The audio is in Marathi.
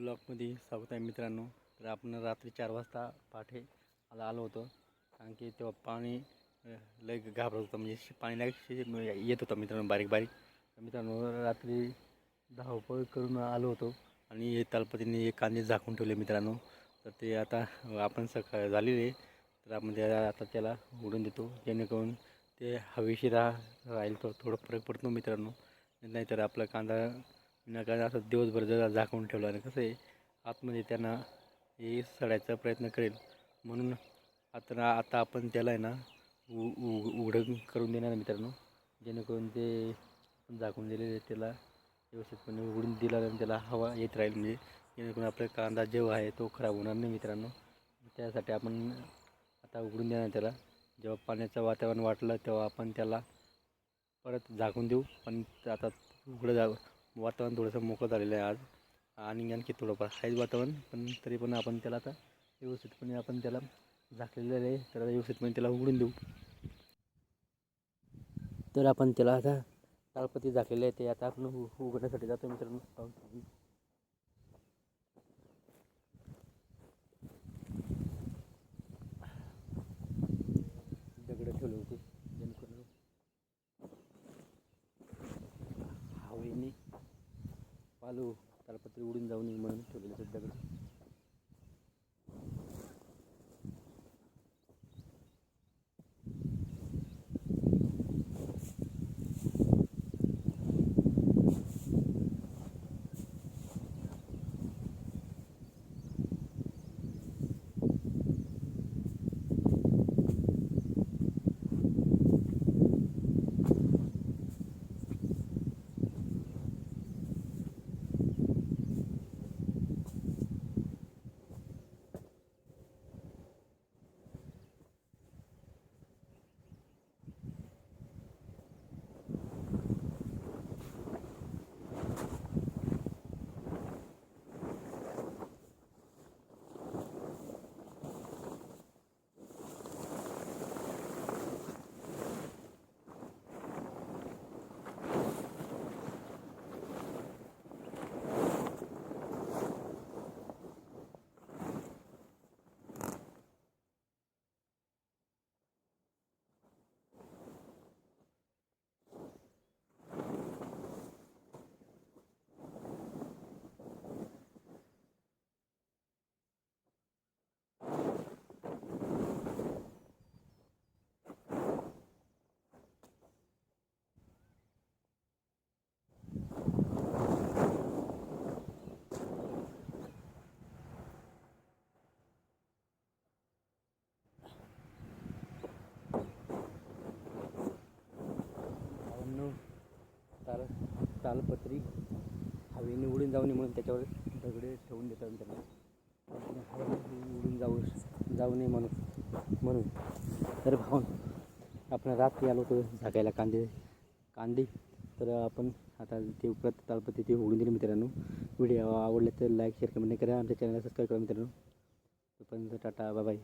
ब्लॉकमध्ये स्वागत आहे मित्रांनो. तर आपण रात्री चार वाजता पाठे आला आलो होतो. कारण की तेव्हा पाणी लय घाबरत होतं. म्हणजे पाणी लय शे- येत होतं मित्रांनो बारीक बारीक. तर मित्रांनो रात्री धावपळ करून आलो होतो. आणि हे तालपतीने एक कांदे झाकून ठेवले मित्रांनो. तर ते आता आपण सकाळ झालेले तर आपण त्या आता त्याला उडून देतो. जेणेकरून ते हवेशीर राहील तो थोडं फरक पडतो मित्रांनो. नाहीतर आपला कांदा विनाकारण असं दिवसभर जरा झाकून ठेवलं आणि कसं आहे आतमध्ये त्यांना हे सडायचा प्रयत्न करेल. म्हणून आता आता आपण त्याला आहे ना उ उघडं करून देणार मित्रांनो. जेणेकरून ते झाकून दिलेले त्याला व्यवस्थितपणे उघडून दिला आणि त्याला हवा येत राहील. म्हणजे जेणेकरून आपला कांदा जेव्हा आहे तो खराब होणार नाही मित्रांनो. त्यासाठी आपण आता उघडून देणार त्याला. जेव्हा पाण्याचं वातावरण वाटलं तेव्हा आपण त्याला परत झाकून देऊ. पण आता उघडं जा वातावरण थोडंसं मोकळं झालेलं आहे आज. आणि आणखी थोडंफार आहेच वातावरण पण तरी पण आपण त्याला आता व्यवस्थितपणे आपण त्याला झाकलेलं आहे. तर आता व्यवस्थितपणे त्याला उघडून देऊ. तर आपण त्याला आता तालपती झाकलेले आहे ते आता आपण उघडण्यासाठी जातो मित्रांनो पाहू शकतो. दगडं ठेवले होते जेणेकरून हवेने पालू तालपत्री उडून जाऊ नये म्हणून ठेवलेले सध्याकडे दगड भावांनो ताल तालपत्री हवे निवडून जाऊ नये म्हणून त्याच्यावर दगडे ठेवून देतात त्यांना हवेने उडून जाऊ जाऊ नये म्हणून म्हणून. तर भाऊन आपण रात्री आलो होतो झाकायला कांदे कांदे. तर आपण आता ते उपरात तालपत्री ते उडून दिले मित्रांनो. व्हिडिओ आवडले तर लाईक शेअर कमेंट करा. आमच्या चॅनलला सबस्क्राईब करा मित्रांनो. तोपर्यंत टाटा बाय बाय